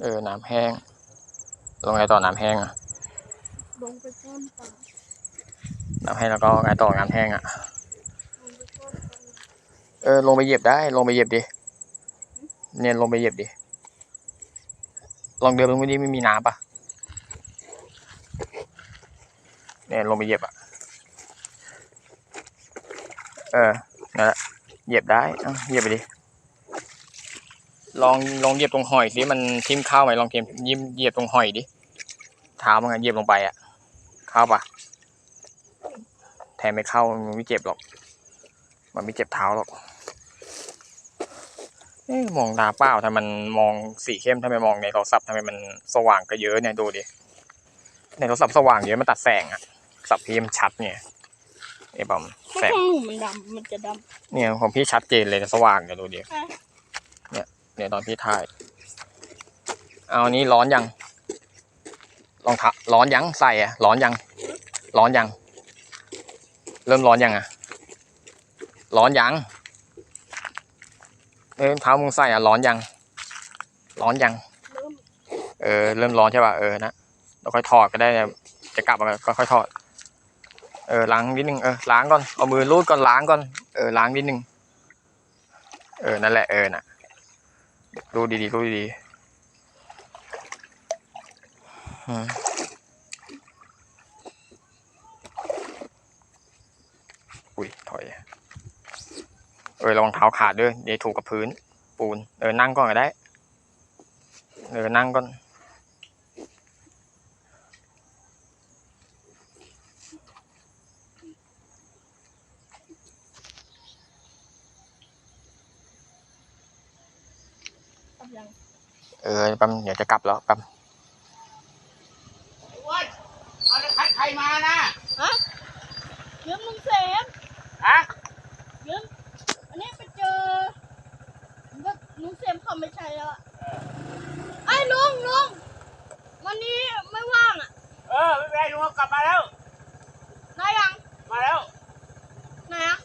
เออ น้ำแห้งลงไงต่อน้ำแห้งอะลงไปต้นป่าน้ำแห้งแล้วก็ไงต่อน้ำแห้งอะลงไปต้นป่าเออ ลงไปเหยียบได้ ลงไปเหยียบดิ เนี่ยลงไปเหยียบดิ ลองเดินตรงนี้ไม่มีน้ำปะเนี่ยลงไปเหยียบอะเออนั่นแหละเหยียบได้เอ้าเหยียบไปดิ ลองลองเหยียบตรงหอยสิมันทิ่มเข้าไหมลองเทียมยิ้มเหยียบตรงหอยดิเท้ามันอะเหยียบลงไปอะเข้าปะแทนไม่เข้ามันไม่เจ็บหรอก มันไม่เจ็บเท้าหรอกเอ๊ะมองตาเปล่าทำไมมันมองสีเข้มทำไมมองในโทรศัพท์ทำไมมันสว่างก็เยอะเนี่ยดูดิในโทรศัพท์สว่างเยอะมันตัดแสงอะสับพีมนชัดเนี่ยไอ้บอมถ้าแสงของหนูมันดำมันจะดเนี่ยของพี่ชัดเจนเลยสว่างเนี่ยดูดิำอะ เนี่ยตอนพี่ถ่าย เอาอันนี้ร้อนยังรองเท้าร้อนยังใส่อะร้อนยัง ร้อนยัง เริ่มร้อนยังอะร้อนยังเออเท้ามึงใส่อะร้อนยัง ร้อนยัง เออ เริ่มร้อนใช่ป่ะ เออ นะเราค่อยถอดก็ได้ จะกลับมาก็ค่อยถอด เออ ล้างนิดนึง เออ ล้างก่อน เอามือรูดก่อนล้างก่อน เออ ล้างนิดนึง เออ นั่นแหละ เออ น่ะ ดูดีๆดูดีๆอุ้ยถอย เออระวังเท้าขาดด้วยเดี๋ยวถูกกับพื้น ปูน เออนั่งก่อนก็ได้ เออนั่งก่อน กำลังเออแป๊บเดี๋ยวจะกลับแล้วแป๊บไอ้อ้วนเอาแล้วคัดใครมานะฮะยืมลุงเสมฮะยืมอันนี้ไปเจอก็ลุงเสมเขาไม่ใช่แล้วอะไอ้ยลุงลุงวันนี้ไม่ว่างอะเออไม่เป็นไรลุงกลับมาแล้ว นายยังมาแล้วนายอะ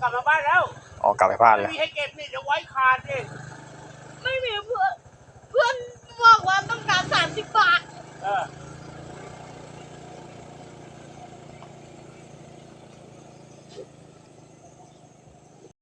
กลับมาบ้านแล้ว ออกกลับไปบ้านไม่เลย มีให้เก็บนี่เดี๋ยวไว้ขาดดิ Mẹ.